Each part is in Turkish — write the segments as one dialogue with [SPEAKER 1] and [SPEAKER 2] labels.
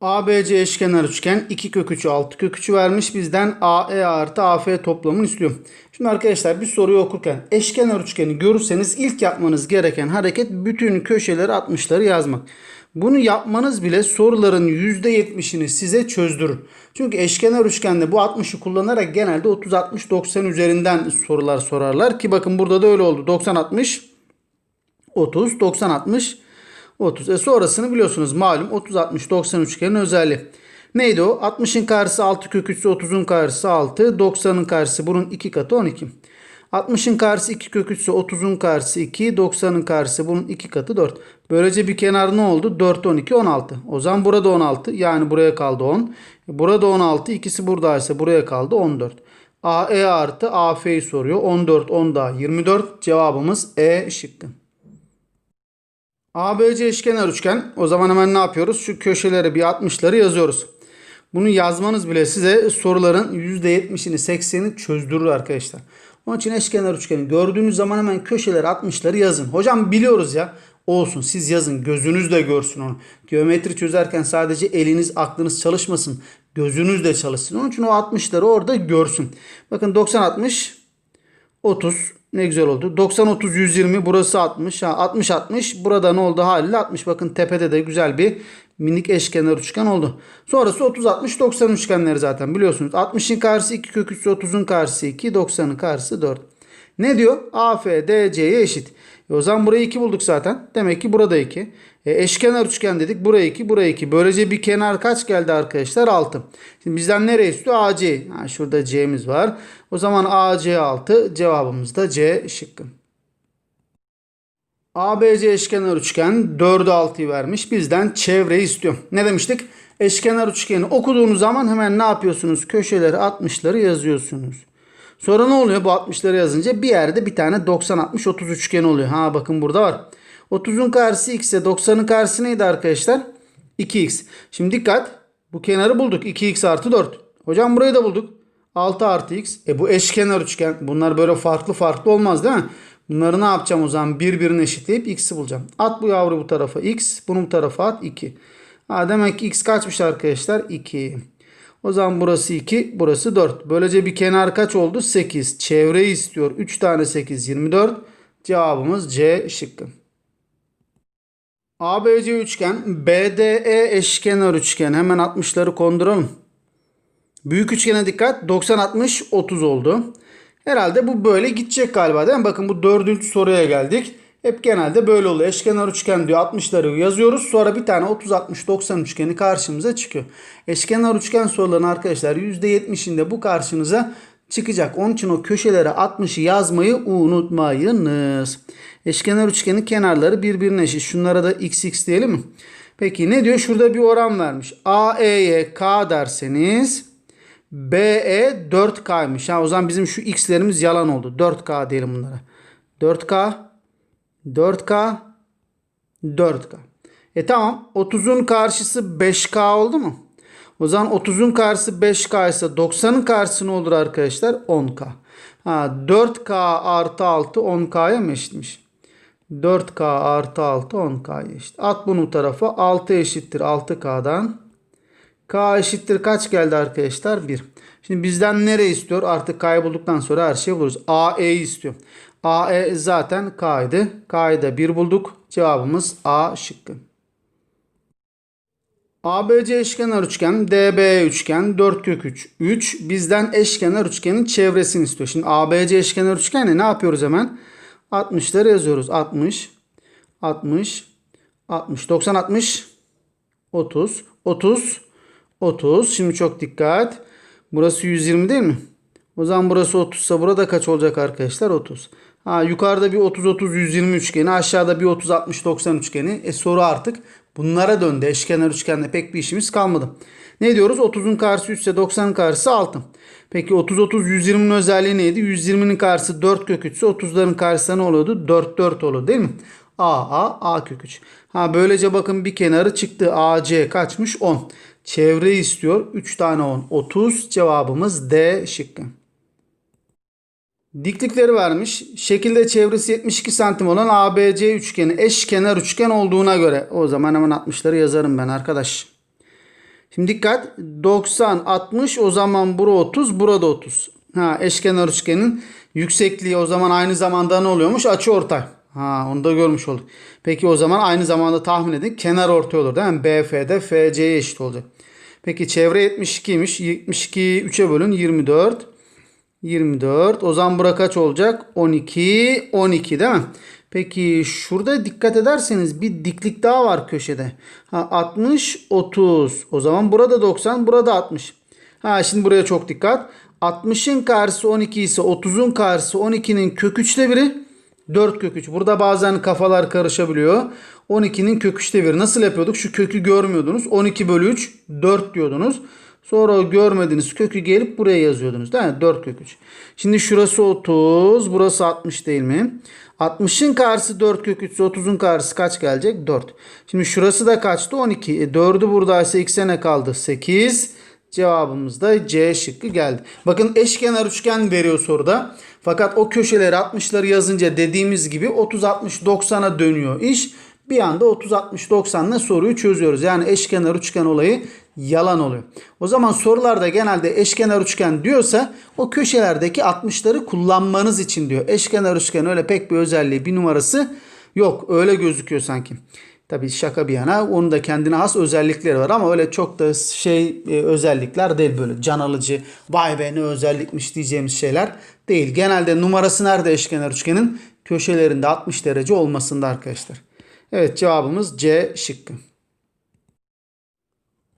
[SPEAKER 1] ABC eşkenar üçgen 2 kök 3'ü 6 kök 3'ü vermiş. Bizden AE artı AF toplamını istiyor. Şimdi arkadaşlar bir soruyu okurken eşkenar üçgeni görürseniz ilk yapmanız gereken hareket bütün köşeleri 60'ları yazmak. Bunu yapmanız bile soruların %70'ini size çözdürür. Çünkü eşkenar üçgende bu 60'ı kullanarak genelde 30 60 90 üzerinden sorular sorarlar ki bakın burada da öyle oldu. 90 60 30 90 60 30. E sonrasını biliyorsunuz malum 30 60 90 üçgenin özelliği. Neydi o? 60'ın karşısı 6 kök 3 30'un karşısı 6. 90'ın karşısı bunun 2 katı 12. 60'ın karşısı 2 kök 3 ise 30'un karşısı 2. 90'ın karşısı bunun 2 katı 4. Böylece bir kenar ne oldu? 4 12 16. O zaman burada 16 yani buraya kaldı 10. Burada 16 ikisi buradaysa buraya kaldı 14. AE artı AF'yi soruyor. 14 10 daha 24. Cevabımız E şıkkı. ABC eşkenar üçgen. O zaman hemen ne yapıyoruz? Şu köşelere bir 60'ları yazıyoruz. Bunu yazmanız bile size soruların %70'ini 80'ini çözdürür arkadaşlar. Onun için eşkenar üçgeni gördüğünüz zaman hemen köşeleri 60'ları yazın. Hocam biliyoruz ya. Olsun siz yazın gözünüz de görsün onu. Geometri çözerken sadece eliniz aklınız çalışmasın. Gözünüz de çalışsın. Onun için o 60'ları orada görsün. Bakın 90 60 30 ne güzel oldu. 90 30 120 burası 60. Ha 60 60 burada ne oldu haliyle 60. Bakın tepede de güzel bir minik eşkenar üçgen oldu. Sonrası 30 60 90 üçgenleri zaten biliyorsunuz. 60'ın karşısı 2 kök 3 30'un karşısı 2 90'ın karşısı 4. Ne diyor? AF DC'ye eşit. E o zaman burayı 2 bulduk zaten. Demek ki burada 2. E eşkenar üçgen dedik. Buraya 2, buraya 2. Böylece bir kenar kaç geldi arkadaşlar? 6. Şimdi bizden nereye istiyor? AC. Ha, şurada C'miz var. O zaman AC 6. Cevabımız da C şıkkı. ABC eşkenar üçgen 4'ü 6'yı vermiş. Bizden çevreyi istiyor. Ne demiştik? Eşkenar üçgeni okuduğunuz zaman hemen ne yapıyorsunuz? Köşeleri 60'ları yazıyorsunuz. Sonra ne oluyor bu 60'ları yazınca? Bir yerde bir tane 90-60-30 üçgen oluyor. Ha bakın burada var. 30'un karşısı x ise 90'ın karşısı neydi arkadaşlar? 2x. Şimdi dikkat. Bu kenarı bulduk. 2x artı 4. Hocam burayı da bulduk. 6 artı x. E bu eşkenar üçgen. Bunlar böyle farklı farklı olmaz değil mi? Bunları ne yapacağım o zaman? Birbirine eşitleyip x'i bulacağım. At bu yavru bu tarafa x. Bunu bu tarafa at 2. Ha, demek ki x kaçmış arkadaşlar? 2. O zaman burası 2, burası 4. Böylece bir kenar kaç oldu? 8. Çevreyi istiyor. 3 tane 8, 24. Cevabımız C şıkkı. ABC üçgen, BDE eşkenar üçgen. Hemen 60'ları konduralım. Büyük üçgene dikkat. 90, 60, 30 oldu. Herhalde bu böyle gidecek galiba değil mi? Bakın bu dördüncü soruya geldik. Hep genelde böyle oluyor. Eşkenar üçgen diyor 60'ları yazıyoruz. Sonra bir tane 30 60 90 üçgeni karşımıza çıkıyor. Eşkenar üçgen soruların arkadaşlar %70'inde bu karşınıza çıkacak. Onun için o köşelere 60'ı yazmayı unutmayınız. Eşkenar üçgenin kenarları birbirine eşit. Şunlara da xx diyelim mi? Peki ne diyor? Şurada bir oran vermiş. AE'ye k derseniz BE 4K'ymış. Ha, o zaman bizim şu x'lerimiz yalan oldu. 4K diyelim bunlara. 4K 4K 4K. E tamam 30'un karşısı 5K oldu mu? O zaman 30'un karşısı 5K ise 90'ın karşısı ne olur arkadaşlar? 10K. Ha, 4K artı 6 10K'ya mı eşitmiş? 4K artı 6 10K'ya eşit. At bunu bu tarafa. 6 eşittir 6K'dan. K eşittir kaç geldi arkadaşlar? 1. Şimdi bizden nere istiyor? Artık K'yı bulduktan sonra her şeyi buluruz. AE istiyor. AE zaten K'ydı. K'yı da 1 bulduk. Cevabımız A şıkkı. ABC eşkenar üçgen, DB üçgen, 4 kök 3, 3. Bizden eşkenar üçgenin çevresini istiyor. Şimdi ABC eşkenar üçgenle ne yapıyoruz hemen? 60'ları yazıyoruz. 60, 60, 60, 90, 60, 30, 30, 30. Şimdi çok dikkat. Burası 120 değil mi? O zaman burası 30 ise burada kaç olacak arkadaşlar? 30. Ha, yukarıda bir 30 30 120 üçgeni, aşağıda bir 30 60 90 üçgeni. E soru artık bunlara döndü. Eşkenar üçgende pek bir işimiz kalmadı. Ne diyoruz? 30'un karşısı 3 ise 90'ın karşısı 6. Peki 30 30 120'nin özelliği neydi? 120'nin karşısı 4 kök 3 ise 30'ların karşısında ne oluyordu? 4 4 oluyor değil mi? A A A kök 3. Ha böylece bakın bir kenarı çıktı. AC kaçmış? 10. Çevre istiyor. 3 tane 10. 30. Cevabımız D şıkkı. Diklikleri vermiş. Şekilde çevresi 72 santim olan ABC üçgeni eşkenar üçgen olduğuna göre o zaman hemen 60'ları yazarım ben arkadaş. Şimdi dikkat 90 60 o zaman bura 30 burada 30. Ha eşkenar üçgenin yüksekliği o zaman aynı zamanda ne oluyormuş? Açı ortay. Ha onu da görmüş olduk. Peki o zaman aynı zamanda tahmin edin kenar ortay olur değil mi? BF'de FC'ye eşit olacak. Peki çevre 72'ymiş. 72 3'e bölün 24. 24. O zaman bura kaç olacak? 12. 12 değil mi? Peki şurada dikkat ederseniz bir diklik daha var köşede. Ha 60 30. O zaman burada 90, burada 60. Ha şimdi buraya çok dikkat. 60'ın karşısı 12 ise 30'un karşısı 12'nin kök 3'te biri 4 kök 3. Burada bazen kafalar karışabiliyor. 12'nin kök 3'te biri. Nasıl yapıyorduk? Şu kökü görmüyordunuz. 12 bölü 3 4 diyordunuz. Sonra o görmediğiniz kökü gelip buraya yazıyordunuz. Değil mi? 4 kök 3. Şimdi şurası 30. Burası 60 değil mi? 60'ın karşısı 4 kök 3 ise 30'un karşısı kaç gelecek? 4. Şimdi şurası da kaçtı? 12. E 4'ü buradaysa x'e ne kaldı? 8. Cevabımız da C şıkkı geldi. Bakın eşkenar üçgen veriyor soruda. Fakat o köşeleri 60'ları yazınca dediğimiz gibi 30 60 90'a dönüyor iş. Bir anda 30 60 90'la soruyu çözüyoruz. Yani eşkenar üçgen olayı yalan oluyor. O zaman sorularda genelde eşkenar üçgen diyorsa o köşelerdeki 60'ları kullanmanız için diyor. Eşkenar üçgen öyle pek bir özelliği bir numarası yok. Öyle gözüküyor sanki. Tabii şaka bir yana onun da kendine has özellikleri var ama öyle çok da şey e, özellikler değil böyle can alıcı vay be ne özellikmiş diyeceğimiz şeyler değil. Genelde numarası nerede eşkenar üçgenin? Köşelerinde 60 derece olmasında arkadaşlar. Evet cevabımız C şıkkı.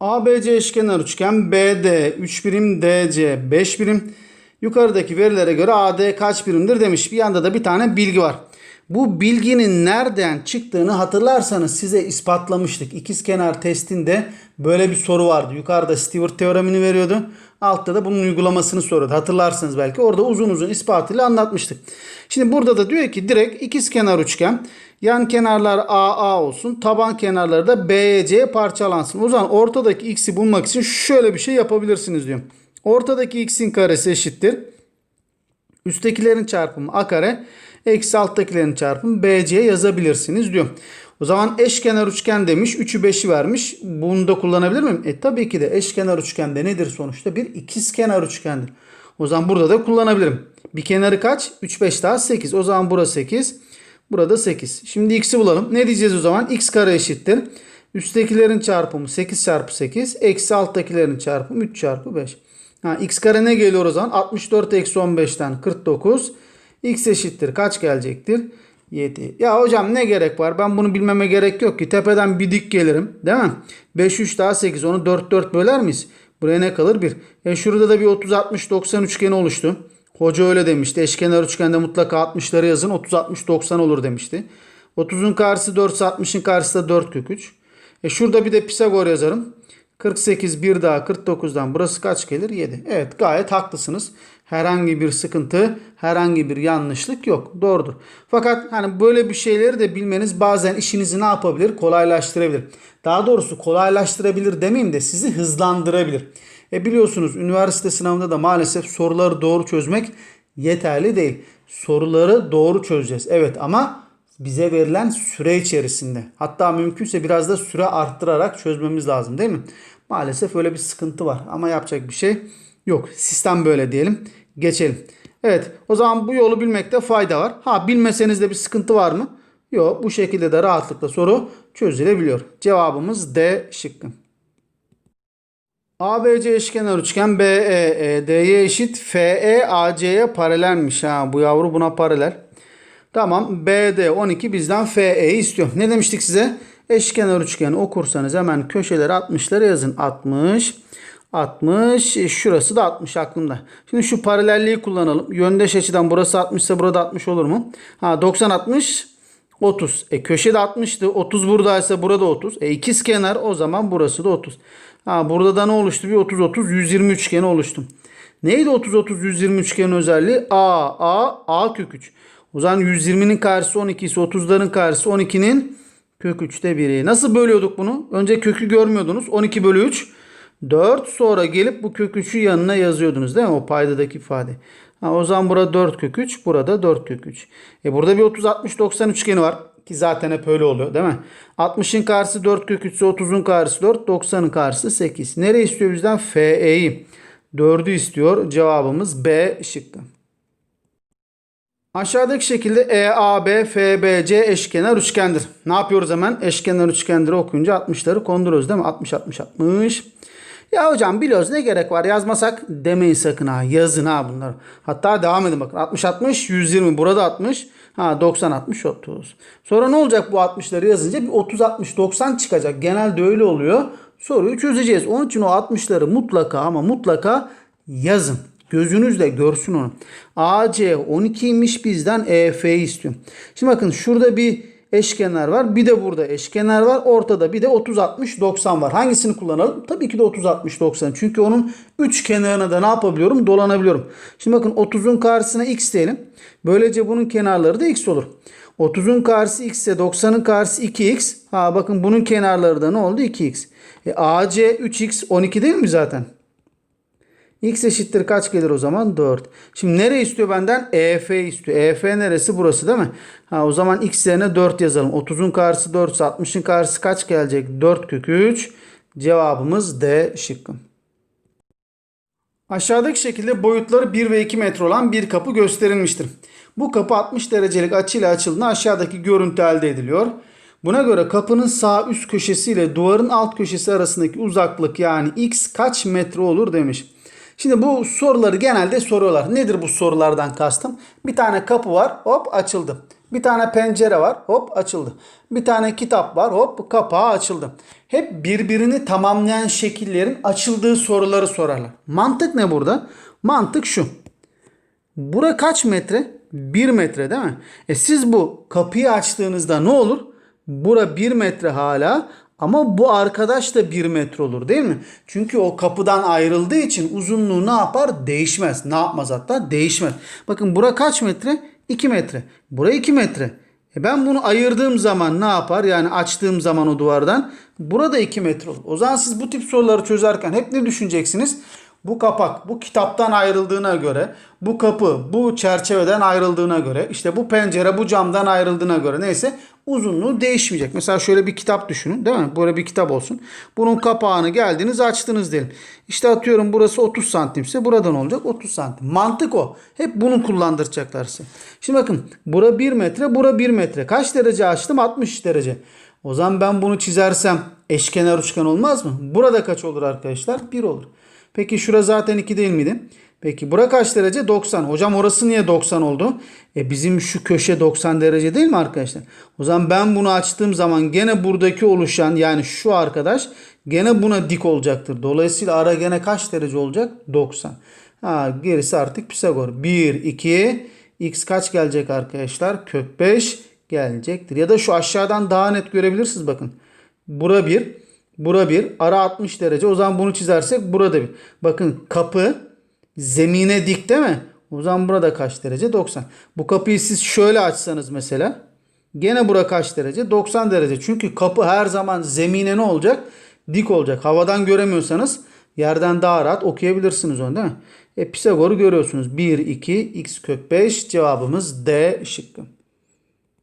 [SPEAKER 1] ABC eşkenar üçgen BD 3 birim DC 5 birim. Yukarıdaki verilere göre AD kaç birimdir demiş. Bir yanda da bir tane bilgi var. Bu bilginin nereden çıktığını hatırlarsanız size ispatlamıştık. İkizkenar testinde böyle bir soru vardı. Yukarıda Stewart teoremini veriyordu. Altta da bunun uygulamasını soruyordu. Hatırlarsınız belki. Orada uzun uzun ispatıyla anlatmıştık. Şimdi burada da diyor ki direkt ikizkenar üçgen. Yan kenarlar AA olsun. Taban kenarları da BC'ye parçalansın. O zaman ortadaki x'i bulmak için şöyle bir şey yapabilirsiniz diyor. Ortadaki x'in karesi eşittir. Üsttekilerin çarpımı a kare. Eksi alttakilerin çarpımı BC'ye yazabilirsiniz diyor. O zaman eşkenar üçgen demiş. 3'ü 5'i vermiş. Bunu da kullanabilir miyim? E tabii ki de eşkenar üçgende nedir sonuçta? Bir ikizkenar üçgendir. O zaman burada da kullanabilirim. Bir kenarı kaç? 3 5 daha 8. O zaman burası 8. Burada 8. Şimdi x'i bulalım. Ne diyeceğiz o zaman? x kare eşittir. Üsttekilerin çarpımı 8 çarpı 8. Eksi alttakilerin çarpımı 3 çarpı 5. Ha, x kare ne geliyor o zaman? 64 eksi 15'ten 49. x eşittir. Kaç gelecektir? 7. Ya hocam ne gerek var? Ben bunu bilmeme gerek yok ki. Tepeden bir dik gelirim. Değil mi? 5 3 daha 8. Onu 4 4 böler miyiz? Buraya ne kalır? 1. E şurada da bir 30 60 90 üçgeni oluştu. Hoca öyle demişti. Eşkenar üçgende mutlaka 60'ları yazın. 30 60 90 olur demişti. 30'un karşısı 4 60'ın karşısı da 4 kök 3. E şurada bir de Pisagor yazarım. 48 bir daha 49'dan burası kaç gelir? 7. Evet gayet haklısınız. Herhangi bir sıkıntı, herhangi bir yanlışlık yok. Doğrudur. Fakat hani böyle bir şeyleri de bilmeniz bazen işinizi ne yapabilir? Kolaylaştırabilir. Daha doğrusu kolaylaştırabilir demeyeyim de sizi hızlandırabilir. E biliyorsunuz üniversite sınavında da maalesef soruları doğru çözmek yeterli değil. Soruları doğru çözeceğiz. Evet ama bize verilen süre içerisinde. Hatta mümkünse biraz da süre arttırarak çözmemiz lazım değil mi? Maalesef öyle bir sıkıntı var ama yapacak bir şey yok. Sistem böyle diyelim. Geçelim. Evet o zaman bu yolu bilmekte fayda var. Ha bilmeseniz de bir sıkıntı var mı? Yok bu şekilde de rahatlıkla soru çözülebiliyor. Cevabımız D şıkkı. ABC eşkenar üçgen BE ED'ye eşit FE AC'ye paralelmiş ha bu yavru buna paralel. Tamam BD 12 bizden FE'yi istiyor. Ne demiştik size? Eşkenar üçgeni okursanız hemen köşeleri 60'lara yazın. 60 60 e, şurası da 60 aklımda. Şimdi şu paralelliği kullanalım. Yöndeş açıdan burası 60 ise burada 60 olur mu? Ha 90 60 30. E köşede 60'tı. 30 buradaysa burada 30. E ikiz kenar o zaman burası da 30. Ha burada da ne oluştu? Bir 30 30 120 üçgeni oluştu. Neydi 30 30 120 üçgenin özelliği? A A A kök 3. O zaman 120'nin karşısı 12 ise 30'ların karşısı 12'nin kök 3'te biri. Nasıl bölüyorduk bunu? Önce kökü görmüyordunuz. 12 bölü 3 4 sonra gelip bu kök 3'ü yanına yazıyordunuz değil mi? O paydadaki ifade. Ha, o zaman burada 4 kök 3 burada 4 kök 3. E burada bir 30 60 90 üçgeni var. Ki zaten hep öyle oluyor değil mi? 60'ın karşısı 4 kök 3 ise 30'un karşısı 4. 90'ın karşısı 8. Nereye istiyor bizden? FE'yi. 4'ü istiyor. Cevabımız B şıkkı. Aşağıdaki şekilde EAB, FBC eşkenar üçgendir. Ne yapıyoruz hemen? Eşkenar üçgenleri okuyunca 60'ları konduruyoruz değil mi? 60, 60, 60. Ya hocam biliyoruz ne gerek var yazmasak demeyin sakın ha. Yazın ha bunları. Hatta devam edin bakın. 60, 60, 120. Burada 60. Ha 90, 60, 30. Sonra ne olacak bu 60'ları yazınca? Bir 30, 60, 90 çıkacak. Genelde öyle oluyor. Soruyu çözeceğiz. Onun için o 60'ları mutlaka ama mutlaka yazın. Gözünüzle görsün onu. AC 12'ymiş bizden EF istiyor. Şimdi bakın şurada bir eşkenar var. Bir de burada eşkenar var. Ortada bir de 30 60 90 var. Hangisini kullanalım? Tabii ki de 30 60 90. Çünkü onun 3 kenarına da ne yapabiliyorum? Dolanabiliyorum. Şimdi bakın 30'un karşısına x diyelim. Böylece bunun kenarları da x olur. 30'un karşısı x ise 90'ın karşısı 2x. Ha bakın bunun kenarları da ne oldu? 2x. E, AC 3x 12 değil mi zaten? X eşittir kaç gelir o zaman? 4. Şimdi nere istiyor benden? EF istiyor. EF neresi? Burası değil mi? Ha, o zaman x yerine 4 yazalım. 30'un karşısı 4 ise 60'ın karşısı kaç gelecek? 4 kök 3. Cevabımız D şıkkı. Aşağıdaki şekilde boyutları 1 ve 2 metre olan bir kapı gösterilmiştir. Bu kapı 60 derecelik açıyla açıldığında aşağıdaki görüntü elde ediliyor. Buna göre kapının sağ üst köşesi ile duvarın alt köşesi arasındaki uzaklık yani x kaç metre olur demiş. Şimdi bu soruları genelde soruyorlar. Nedir bu sorulardan kastım? Bir tane kapı var hop açıldı. Bir tane pencere var hop açıldı. Bir tane kitap var hop kapağı açıldı. Hep birbirini tamamlayan şekillerin açıldığı soruları sorarlar. Mantık ne burada? Mantık şu. Bura kaç metre? 1 metre değil mi? E siz bu kapıyı açtığınızda ne olur? Bura 1 metre hala ama bu arkadaş da 1 metre olur değil mi? Çünkü o kapıdan ayrıldığı için uzunluğu ne yapar? Değişmez. Ne yapmaz hatta? Değişmez. Bakın bura kaç metre? 2 metre. Bura 2 metre. E ben bunu ayırdığım zaman ne yapar? Yani açtığım zaman o duvardan burada 2 metre olur. O zaman siz bu tip soruları çözerken hep ne düşüneceksiniz? Bu kapak bu kitaptan ayrıldığına göre, bu kapı bu çerçeveden ayrıldığına göre, işte bu pencere bu camdan ayrıldığına göre neyse uzunluğu değişmeyecek. Mesela şöyle bir kitap düşünün değil mi? Böyle bir kitap olsun. Bunun kapağını geldiniz açtınız diyelim. İşte atıyorum burası 30 santimse buradan olacak 30 santim. Mantık o. Hep bunu kullandıracaklar size. Şimdi bakın bura 1 metre bura 1 metre. Kaç derece açtım? 60 derece. O zaman ben bunu çizersem eşkenar üçgen olmaz mı? Burada kaç olur arkadaşlar? 1 olur. Peki şura zaten 2 değil miydi? Peki bura kaç derece? 90. Hocam orası niye 90 oldu? E bizim şu köşe 90 derece değil mi arkadaşlar? O zaman ben bunu açtığım zaman gene buradaki oluşan yani şu arkadaş gene buna dik olacaktır. Dolayısıyla ara gene kaç derece olacak? 90. Ha, gerisi artık Pisagor. 1, 2, x kaç gelecek arkadaşlar? Kök 5 gelecektir. Ya da şu aşağıdan daha net görebilirsiniz bakın. Bura 1, bura 1, ara 60 derece. O zaman bunu çizersek burada bir. Bakın kapı zemine dik değil mi? O zaman burada kaç derece? 90. Bu kapıyı siz şöyle açsanız mesela. Gene bura kaç derece? 90 derece. Çünkü kapı her zaman zemine ne olacak? Dik olacak. Havadan göremiyorsanız yerden daha rahat okuyabilirsiniz onu değil mi? E Pisagor'u görüyorsunuz. 1, 2, x kök 5 cevabımız D şıkkı.